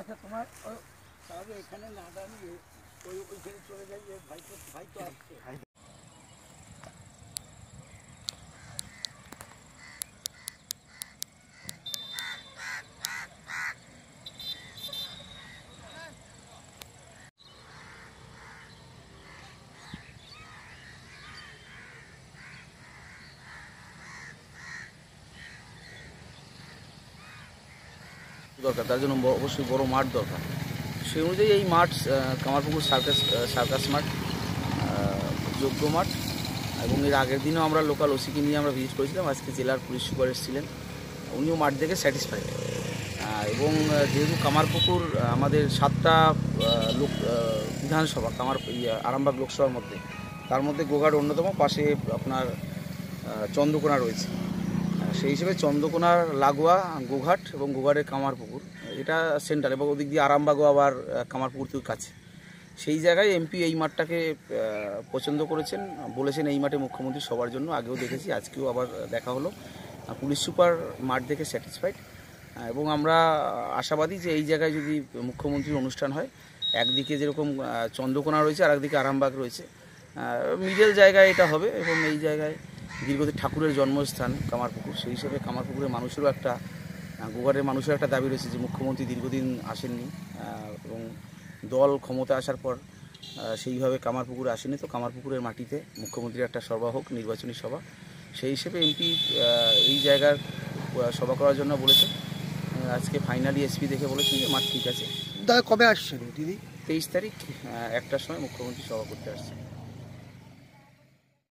আচ্ছা তোমার তাহলে এখানে না দাঁড়িয়ে ওই ওইখানে চলে যাই ভাই তো ভাই তো আসছে। দরকার তার জন্য অবশ্যই বড় মাঠ দরকার। সেই অনুযায়ী এই মাঠ কামারপুকুর সার্কাস সার্কাস মাঠ যোগ্য মাঠ। এবং এর আগের দিনও আমরা লোকাল ওসিকে নিয়ে আমরা ভিজিট করেছিলাম আজকে জেলার পুলিশ সুপার এসেছিলেন। উনিও মাঠ দেখে স্যাটিসফাইড এবং যেহেতু কামারপুকুর আমাদের সাতটা লোক বিধানসভা কামার ইয়ে, আরামবাগ লোকসভার মধ্যে তার মধ্যে গোঘাট অন্যতম পাশে আপনার চন্দ্রকোনা রয়েছে। সেই হিসেবে চন্দ্রকোনার লাগোয়া, গোঘাট এবং গোঘাটের কামারপুকুর, এটা সেন্টার এবং ওদিক দিয়ে আরামবাগও আবার কামারপুকুর থেকে কাছে। সেই জায়গায় এমপি এই মাঠটাকে পছন্দ করেছেন, বলেছেন এই মাঠে মুখ্যমন্ত্রী সবার জন্য, আগেও দেখেছি, আজকেও আবার দেখা হলো। পুলিশ সুপার মাঠ দেখে স্যাটিসফাইড এবং আমরা আশাবাদী যে এই জায়গায় যদি মুখ্যমন্ত্রীর অনুষ্ঠান হয়, একদিকে যেরকম চন্দ্রকোনা রয়েছে আর একদিকে আরামবাগ রয়েছে। মিডল জায়গায় এটা হবে এবং এই জায়গায় দীর্ঘদিন ঠাকুরের জন্মস্থান কামারপুকুর সেই হিসেবে কামারপুকুরের মানুষেরও একটা গোঘাটের মানুষের একটা দাবি রয়েছে যে মুখ্যমন্ত্রী দীর্ঘদিন আসেননি এবং দল ক্ষমতা আসার পর সেইভাবে কামারপুকুর আসেনি। তো কামারপুকুরের মাটিতে মুখ্যমন্ত্রীর একটা সভা হোক নির্বাচনী সভা সেই হিসেবে এমপি এই জায়গার সভা করার জন্য বলেছে। আজকে ফাইনালি এসপি দেখে বলেছেন যে মাঠ ঠিক আছে। দাদা কবে আসছেন দিদি? তেইশ তারিখ একটার সময় মুখ্যমন্ত্রী সভা করতে আসছে